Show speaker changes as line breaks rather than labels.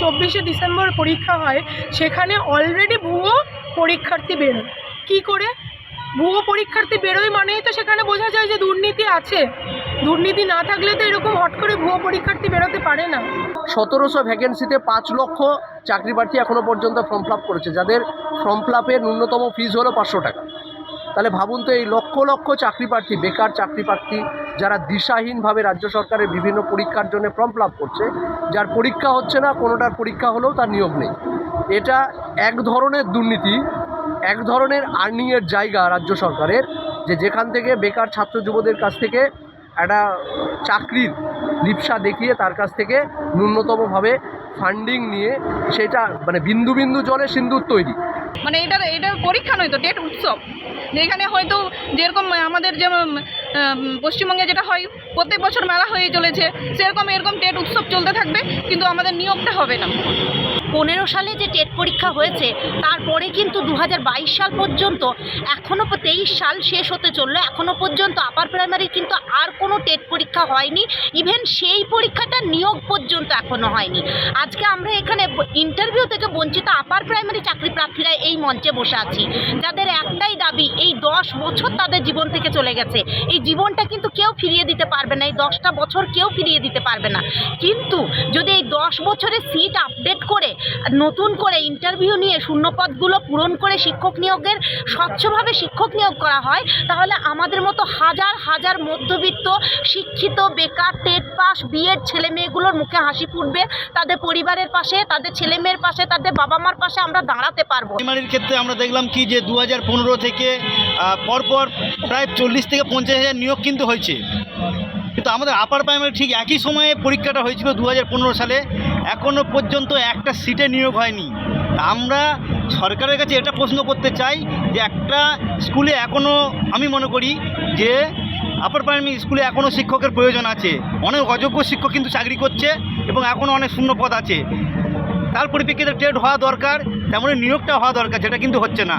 চব্বিশে ডিসেম্বর পরীক্ষা হয়, সেখানে অলরেডি ভুয়ো পরীক্ষার্থী বেরোয়। কী করে? ভুয়ো পরীক্ষার্থী বেরোয় মানেই তো সেখানে বোঝা যায় যে দুর্নীতি আছে। দুর্নীতি না থাকলে তো এরকম হট করে ভুয়ো পরীক্ষার্থী বেরোতে পারে না।
সতেরোশো ভ্যাকেন্সিতে পাঁচ লক্ষ চাকরি প্রার্থী এখনও পর্যন্ত ফর্ম ফিল করেছে, যাদের ফর্ম ফিল ন্যূনতম ফিজ হলো পাঁচশো টাকা। তাহলে ভাবুন তো, এই লক্ষ লক্ষ চাকরি প্রার্থী, বেকার চাকরি প্রার্থী, যারা দিশাহীনভাবে রাজ্য সরকারের বিভিন্ন পরীক্ষার জন্য ফর্ম ফিল করছে, যার পরীক্ষা হচ্ছে না, কোনোটার পরীক্ষা হলেও তার নিয়োগ নেই। এটা এক ধরনের দুর্নীতি, এক ধরনের আর্নিংয়ের জায়গা রাজ্য সরকারের, যে যেখান থেকে বেকার ছাত্র যুবদের কাছ থেকে একটা চাকরির লিপসা দেখিয়ে তার কাছ থেকে ন্যূনতমভাবে ফান্ডিং নিয়ে সেটা মানে বিন্দু বিন্দু জলে সিন্দুর তৈরি।
মানে এটা এটা পরীক্ষা নয় তো টেট উৎসব। যেখানে হয়তো যেরকম আমাদের যে পশ্চিমবঙ্গে যেটা হয়, প্রত্যেক বছর মেলা হয়ে চলেছে, সেরকম এরকম টেট উৎসব চলতে থাকবে, কিন্তু আমাদের নিয়োগটা হবে না।
পনেরো সালে যে টেট পরীক্ষা হয়েছে, তারপরে কিন্তু দু হাজার বাইশ সাল পর্যন্ত এখনও তেইশ সাল শেষ হতে চলল। এখনও পর্যন্ত আপার প্রাইমারি কিন্তু আর কোনো টেট পরীক্ষা হয়নি। ইভেন সেই পরীক্ষাটা নিয়োগ পর্যন্ত এখনও হয়নি। আজকে আমরা এখানে ইন্টারভিউ থেকে বঞ্চিত আপার প্রাইমারি চাকরি প্রার্থীরা এই মঞ্চে বসে আছি। যাদের একটাই দাবি, এই দশ বছর তাদের জীবন থেকে চলে গেছে। এই জীবনটা কিন্তু কেউ ফিরিয়ে দিতে পারবে না, এই দশটা বছর কেউ ফিরিয়ে দিতে পারবে না। কিন্তু যদি এই দশ বছরের সিট আপডেট করে, নতুন করে ইন্টারভিউ নিয়ে শূন্যপদগুলো পূরণ করে শিক্ষক নিয়োগের, স্বচ্ছভাবে শিক্ষক নিয়োগ করা হয়, তাহলে আমাদের মতো হাজার হাজার মধ্যবিত্ত, শিক্ষিত, বেকার, টেট পাস, বিএড ছেলে মেয়েগুলোর মুখে হাসি ফুটবে, তাদের পরিবারের পাশে, তাদের ছেলে মেয়ের পাশে, তাদের বাবা মার পাশে আমরা দাঁড়াতে পারব।
প্রাইমারির ক্ষেত্রে আমরা দেখলাম কি যে দু হাজার পনেরো থেকে পরপর প্রায় চল্লিশ থেকে পঞ্চাশ হাজার নিয়োগ কিন্তু হয়েছে। কিন্তু আমাদের আপার প্রাইমারি ঠিক একই সময়ে পরীক্ষাটা হয়েছিল দু হাজার পনেরো সালে। এখনও পর্যন্ত একটা সিটে নিয়োগ হয়নি। আমরা সরকারের কাছে এটা প্রশ্ন করতে চাই যে একটা স্কুলে এখনও আমি মনে করি যে আপার প্রাইমারি স্কুলে এখনও শিক্ষকের প্রয়োজন আছে। অনেক অযোগ্য শিক্ষক কিন্তু চাকরি করছে এবং এখনও অনেক শূন্য পদ আছে। তার পরিপ্রেক্ষিতে ট্রেড হওয়া দরকার তেমনই নিয়োগটা হওয়া দরকার, যেটা কিন্তু হচ্ছে না।